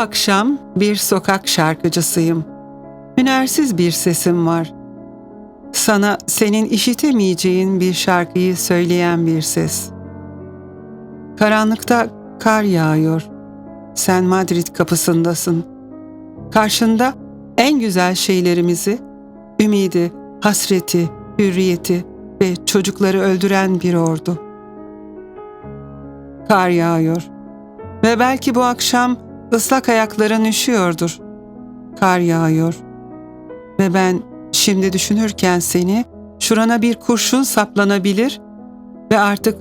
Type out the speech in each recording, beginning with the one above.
Akşam bir sokak şarkıcısıyım. Hünersiz bir sesim var. Sana senin işitemeyeceğin bir şarkıyı söyleyen bir ses. Karanlıkta kar yağıyor. Sen Madrid kapısındasın. Karşında en güzel şeylerimizi, ümidi, hasreti, hürriyeti ve çocukları öldüren bir ordu. Kar yağıyor ve belki bu akşam ıslak ayakların üşüyordur. Kar yağıyor ve ben şimdi düşünürken seni şurana bir kurşun saplanabilir ve artık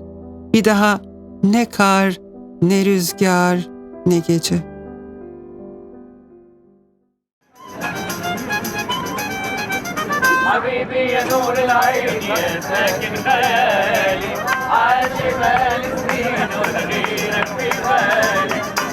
bir daha ne kar, ne rüzgar, ne gece. حبيبي يا نور العين يا ساكن خيالي عاش بال سنين وغيرك في بالي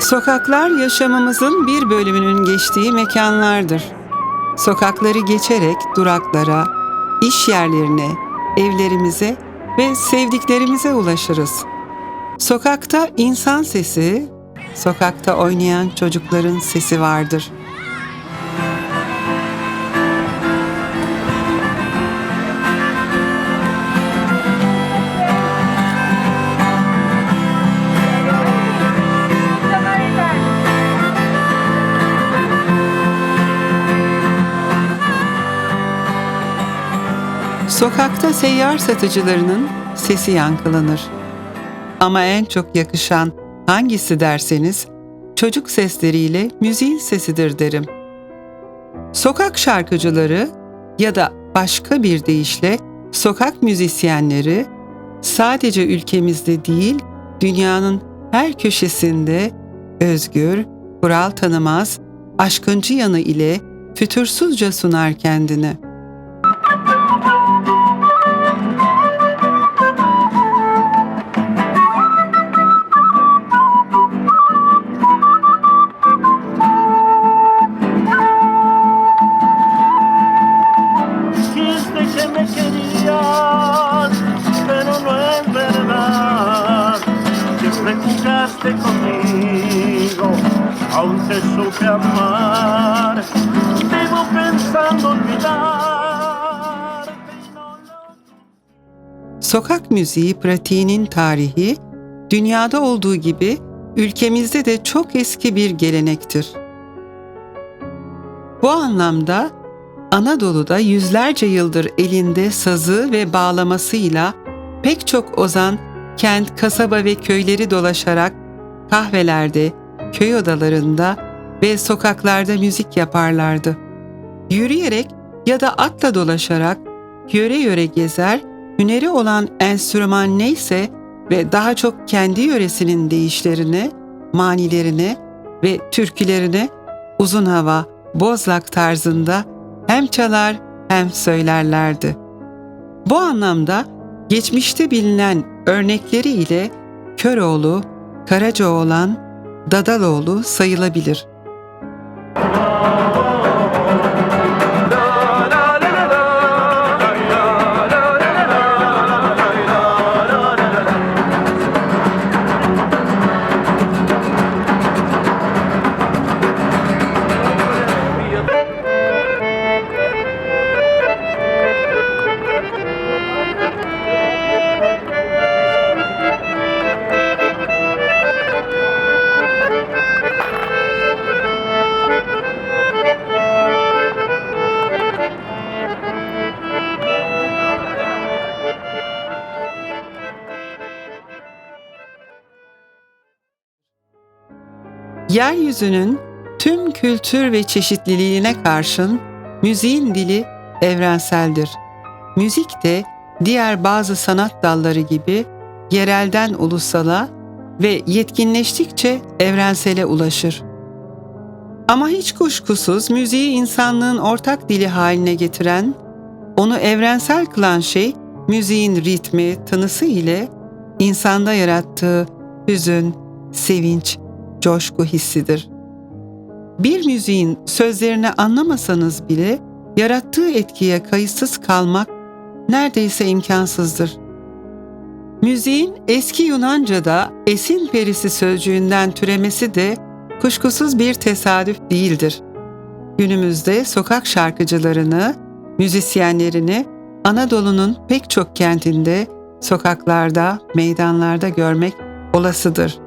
Sokaklar yaşamımızın bir bölümünün geçtiği mekanlardır. Sokakları geçerek duraklara, iş yerlerine, evlerimize ve sevdiklerimize ulaşırız. Sokakta insan sesi, sokakta oynayan çocukların sesi vardır. Sokakta seyyar satıcılarının sesi yankılanır. Ama en çok yakışan hangisi derseniz çocuk sesleriyle müziğin sesidir derim. Sokak şarkıcıları ya da başka bir deyişle sokak müzisyenleri sadece ülkemizde değil dünyanın her köşesinde özgür, kural tanımaz, aşkıncı yanı ile fütursuzca sunar kendini.'' Te supe amar. Vivo pensando Sokak müziği pratiğinin tarihi, dünyada olduğu gibi ülkemizde de çok eski bir gelenektir. Bu anlamda Anadolu'da yüzlerce yıldır elinde sazı ve bağlamasıyla pek çok ozan kent, kasaba ve köyleri dolaşarak kahvelerde, köy odalarında ve sokaklarda müzik yaparlardı. Yürüyerek ya da atla dolaşarak yöre yöre gezer, hüneri olan enstrüman neyse ve daha çok kendi yöresinin deyişlerini, manilerini ve türkülerini uzun hava, bozlak tarzında hem çalar hem söylerlerdi. Bu anlamda geçmişte bilinen örnekleri ile Köroğlu, Karacaoğlan, Dadaloğlu sayılabilir. Oh. Yeryüzünün tüm kültür ve çeşitliliğine karşın müziğin dili evrenseldir. Müzik de diğer bazı sanat dalları gibi yerelden ulusala, ve yetkinleştikçe evrensele ulaşır. Ama hiç kuşkusuz müziği insanlığın ortak dili haline getiren, onu evrensel kılan şey müziğin ritmi, tınısı ile insanda yarattığı hüzün, sevinç, coşku hissidir. Bir müziğin sözlerini anlamasanız bile yarattığı etkiye kayıtsız kalmak neredeyse imkansızdır. Müziğin eski Yunanca'da esin perisi sözcüğünden türemesi de kuşkusuz bir tesadüf değildir. Günümüzde sokak şarkıcılarını, müzisyenlerini Anadolu'nun pek çok kentinde, sokaklarda, meydanlarda görmek olasıdır.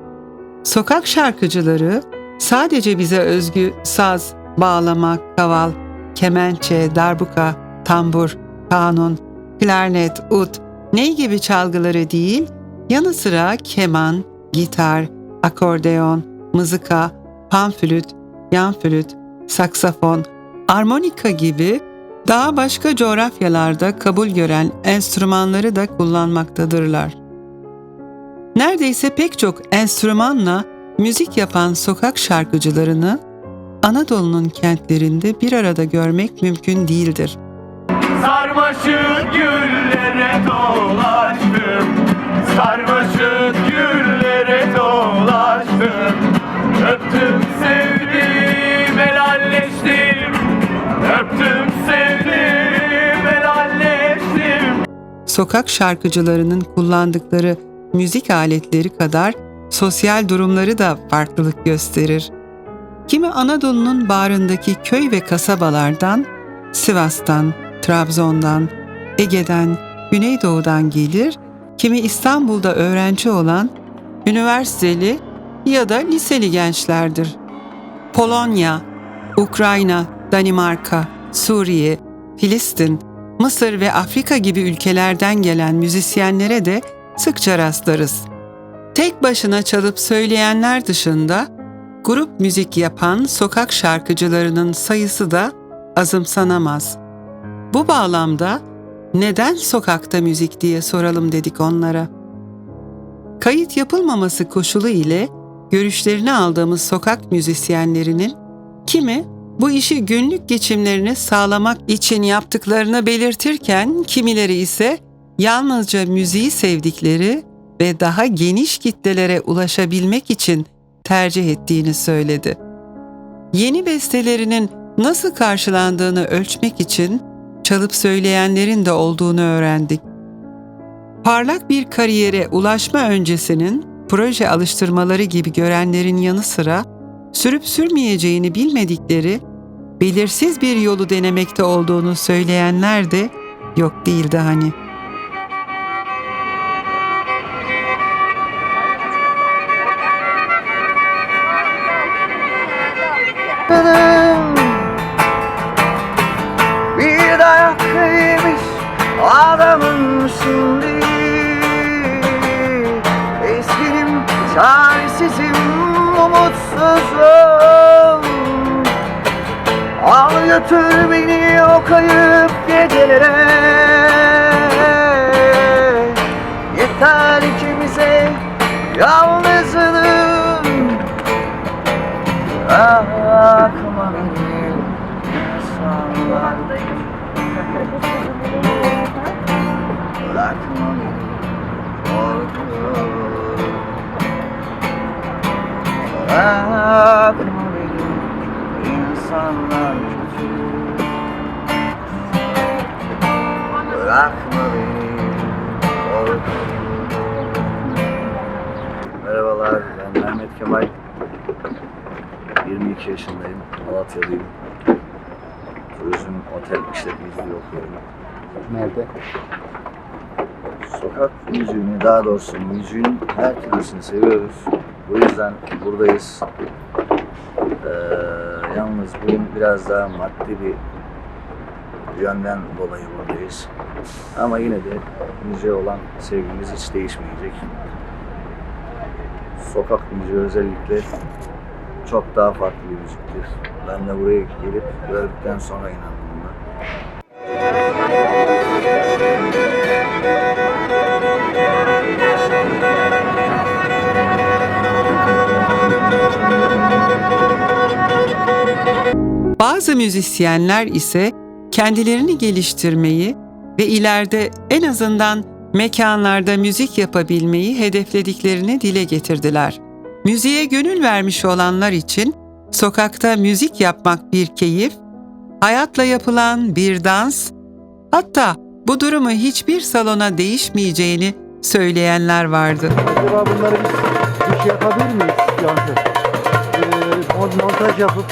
Sokak şarkıcıları sadece bize özgü saz, bağlama, kaval, kemençe, darbuka, tambur, kanun, klarnet, ut, ney gibi çalgıları değil, yanı sıra keman, gitar, akordeon, mızıka, panflüt, yan flüt, saksafon, armonika gibi daha başka coğrafyalarda kabul gören enstrümanları da kullanmaktadırlar. Neredeyse pek çok enstrümanla müzik yapan sokak şarkıcılarını Anadolu'nun kentlerinde bir arada görmek mümkün değildir. Sarmaşık güllere dolaştım. Sarmaşık güllere dolaştım. Öptüm sevdim helalleştim. Öptüm sevdim helalleştim. Sokak şarkıcılarının kullandıkları müzik aletleri kadar sosyal durumları da farklılık gösterir. Kimi Anadolu'nun bağrındaki köy ve kasabalardan, Sivas'tan, Trabzon'dan, Ege'den, Güneydoğu'dan gelir, kimi İstanbul'da öğrenci olan üniversiteli ya da liseli gençlerdir. Polonya, Ukrayna, Danimarka, Suriye, Filistin, Mısır ve Afrika gibi ülkelerden gelen müzisyenlere de sıkça rastlarız. Tek başına çalıp söyleyenler dışında grup müzik yapan sokak şarkıcılarının sayısı da azımsanamaz. Bu bağlamda neden sokakta müzik diye soralım dedik onlara. Kayıt yapılmaması koşulu ile görüşlerini aldığımız sokak müzisyenlerinin kimi bu işi günlük geçimlerini sağlamak için yaptıklarını belirtirken kimileri ise yalnızca müziği sevdikleri ve daha geniş kitlelere ulaşabilmek için tercih ettiğini söyledi. Yeni bestelerinin nasıl karşılandığını ölçmek için çalıp söyleyenlerin de olduğunu öğrendik. Parlak bir kariyere ulaşma öncesinin proje alıştırmaları gibi görenlerin yanı sıra sürüp sürmeyeceğini bilmedikleri belirsiz bir yolu denemekte olduğunu söyleyenler de yok değildi hani. Bir dayak yemiş adamın şimdi. Eskinim çaresizim umutsuzum. Al götür beni o kayıp gecelere. Yeter ikimize yalnızlığım Bırakma beni insanlar Bırakma beni Bırakma beni insanlar Bırakma beni Merhabalar ben Mehmet Kemal 22 yaşındayım, Malatyalıyım. Turizm otel işletmeciliği okuyorum. Nerede? Sokak müziğini, daha doğrusu müziğin her türlüsünü seviyoruz. Bu yüzden buradayız. Ee, yalnız bugün biraz daha maddi bir yönden dolayı buradayız. Ama yine de müziğe olan sevgimiz hiç değişmeyecek. Sokak müziği özellikle çok daha farklı bir müziktir. Ben de buraya gelip gördükten sonra inandım buna. Bazı müzisyenler ise kendilerini geliştirmeyi ve ileride en azından mekanlarda müzik yapabilmeyi hedeflediklerini dile getirdiler. Müziğe gönül vermiş olanlar için sokakta müzik yapmak bir keyif, hayatla yapılan bir dans, hatta bu durumu hiçbir salona değişmeyeceğini söyleyenler vardı. Acaba bunları biz bir şey yapabilir miyiz Yankı? Ee, mon- montaj yapıp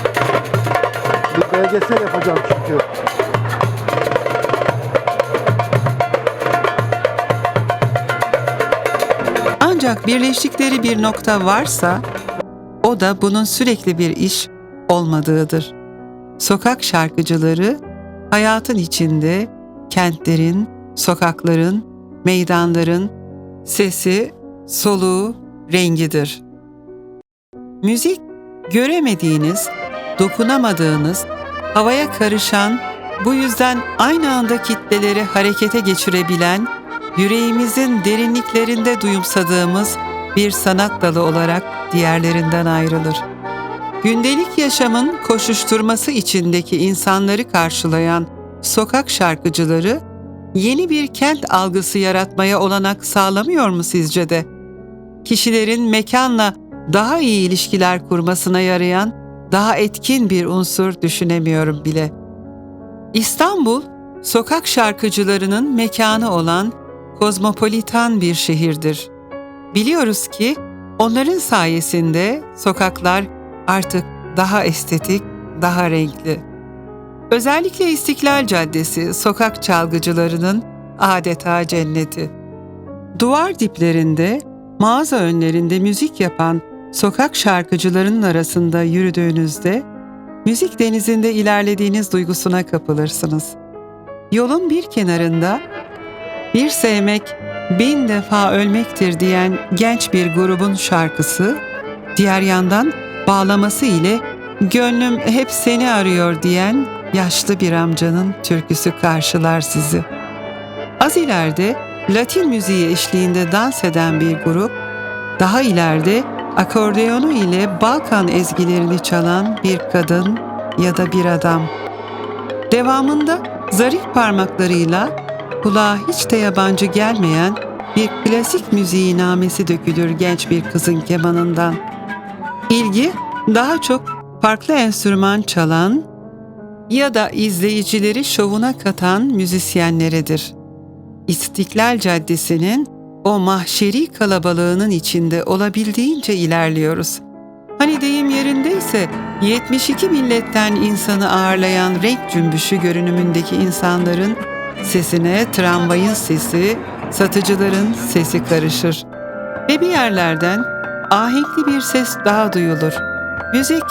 bir belgesel yapacağım çünkü. Ancak birleştikleri bir nokta varsa o da bunun sürekli bir iş olmadığıdır. Sokak şarkıcıları hayatın içinde kentlerin, sokakların, meydanların sesi, soluğu, rengidir. Müzik göremediğiniz, dokunamadığınız, havaya karışan, bu yüzden aynı anda kitleleri harekete geçirebilen yüreğimizin derinliklerinde duyumsadığımız bir sanat dalı olarak diğerlerinden ayrılır. Gündelik yaşamın koşuşturması içindeki insanları karşılayan sokak şarkıcıları yeni bir kent algısı yaratmaya olanak sağlamıyor mu sizce de? Kişilerin mekanla daha iyi ilişkiler kurmasına yarayan daha etkin bir unsur düşünemiyorum bile. İstanbul, sokak şarkıcılarının mekanı olan kozmopolitan bir şehirdir. Biliyoruz ki onların sayesinde sokaklar artık daha estetik, daha renkli. Özellikle İstiklal Caddesi sokak çalgıcılarının adeta cenneti. Duvar diplerinde, mağaza önlerinde müzik yapan sokak şarkıcılarının arasında yürüdüğünüzde müzik denizinde ilerlediğiniz duygusuna kapılırsınız. Yolun bir kenarında bir sevmek bin defa ölmektir diyen genç bir grubun şarkısı, diğer yandan bağlaması ile gönlüm hep seni arıyor diyen yaşlı bir amcanın türküsü karşılar sizi. Az ileride Latin müziği eşliğinde dans eden bir grup, daha ileride akordeonu ile Balkan ezgilerini çalan bir kadın ya da bir adam. Devamında zarif parmaklarıyla kulağa hiç de yabancı gelmeyen bir klasik müziği namesi dökülür genç bir kızın kemanından. İlgi daha çok farklı enstrüman çalan ya da izleyicileri şovuna katan müzisyenleredir. İstiklal Caddesi'nin o mahşeri kalabalığının içinde olabildiğince ilerliyoruz. Hani deyim yerindeyse 72 milletten insanı ağırlayan renk cümbüşü görünümündeki insanların sesine tramvayın sesi, satıcıların sesi karışır. Ve bir yerlerden ahenkli bir ses daha duyulur. Müzik.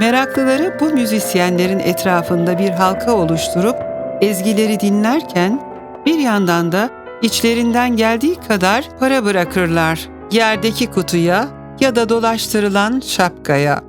Meraklıları bu müzisyenlerin etrafında bir halka oluşturup ezgileri dinlerken bir yandan da içlerinden geldiği kadar para bırakırlar. Yerdeki kutuya ya da dolaştırılan şapkaya.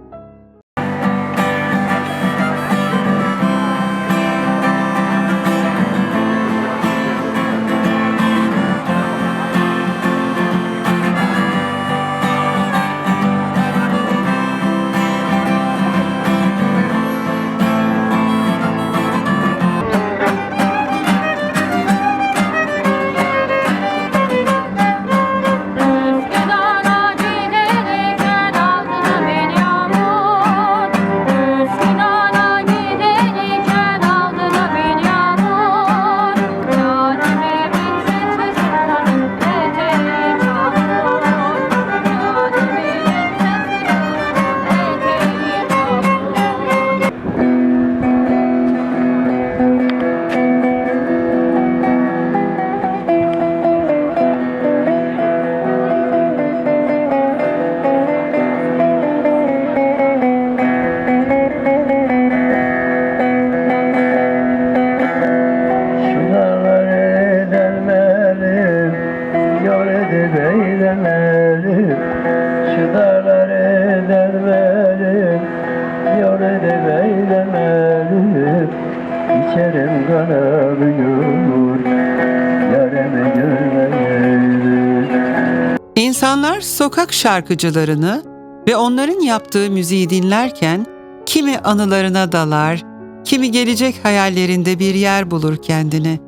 Sokak şarkıcılarını ve onların yaptığı müziği dinlerken Kimi anılarına dalar, kimi gelecek hayallerinde bir yer bulur kendine.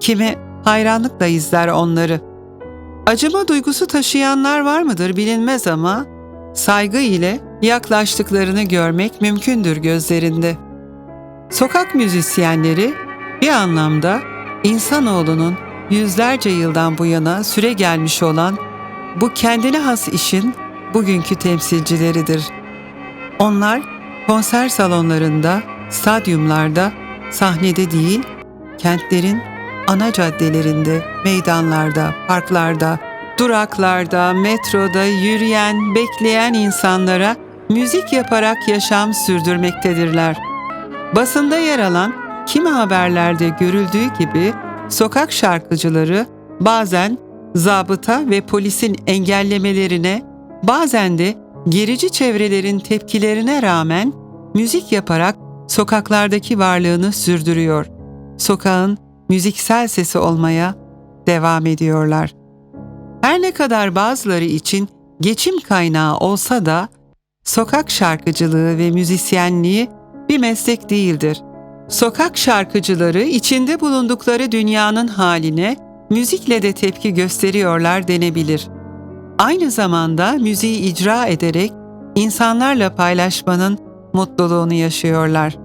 Kimi hayranlıkla izler onları. Acıma duygusu taşıyanlar var mıdır bilinmez ama saygı ile yaklaştıklarını görmek mümkündür gözlerinde. Sokak müzisyenleri bir anlamda insanoğlunun yüzlerce yıldan bu yana süre gelmiş olan bu kendine has işin bugünkü temsilcileridir. Onlar konser salonlarında, stadyumlarda, sahnede değil, kentlerin ana caddelerinde, meydanlarda, parklarda, duraklarda, metroda yürüyen, bekleyen insanlara müzik yaparak yaşam sürdürmektedirler. Basında yer alan kimi haberlerde görüldüğü gibi sokak şarkıcıları bazen zabıta ve polisin engellemelerine, bazen de gerici çevrelerin tepkilerine rağmen müzik yaparak sokaklardaki varlığını sürdürüyor. Sokağın müziksel sesi olmaya devam ediyorlar. Her ne kadar bazıları için geçim kaynağı olsa da sokak şarkıcılığı ve müzisyenliği bir meslek değildir. Sokak şarkıcıları içinde bulundukları dünyanın haline müzikle de tepki gösteriyorlar denebilir. Aynı zamanda müziği icra ederek insanlarla paylaşmanın mutluluğunu yaşıyorlar.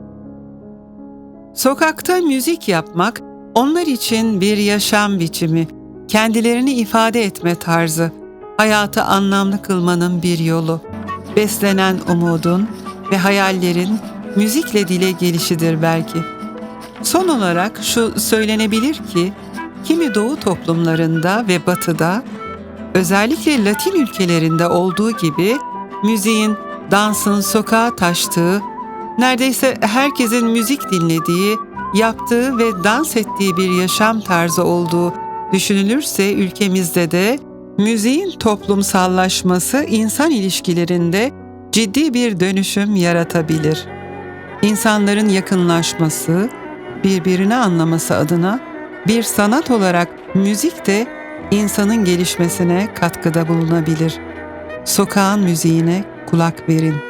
Sokakta müzik yapmak onlar için bir yaşam biçimi, kendilerini ifade etme tarzı, hayatı anlamlı kılmanın bir yolu, beslenen umudun ve hayallerin müzikle dile gelişidir belki. Son olarak şu söylenebilir ki, kimi doğu toplumlarında ve batıda, özellikle Latin ülkelerinde olduğu gibi müziğin, dansın sokağa taştığı, neredeyse herkesin müzik dinlediği, yaptığı ve dans ettiği bir yaşam tarzı olduğu düşünülürse ülkemizde de müziğin toplumsallaşması insan ilişkilerinde ciddi bir dönüşüm yaratabilir. İnsanların yakınlaşması, birbirini anlaması adına bir sanat olarak müzik de insanın gelişmesine katkıda bulunabilir. Sokağın müziğine kulak verin.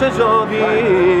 se jovem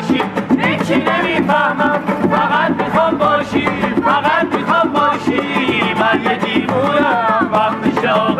باشی. هیچی نمی‌فهمم. فقط می‌خوام باشی. فقط می‌خوام باشی. من یه دیوونم. وقت شاق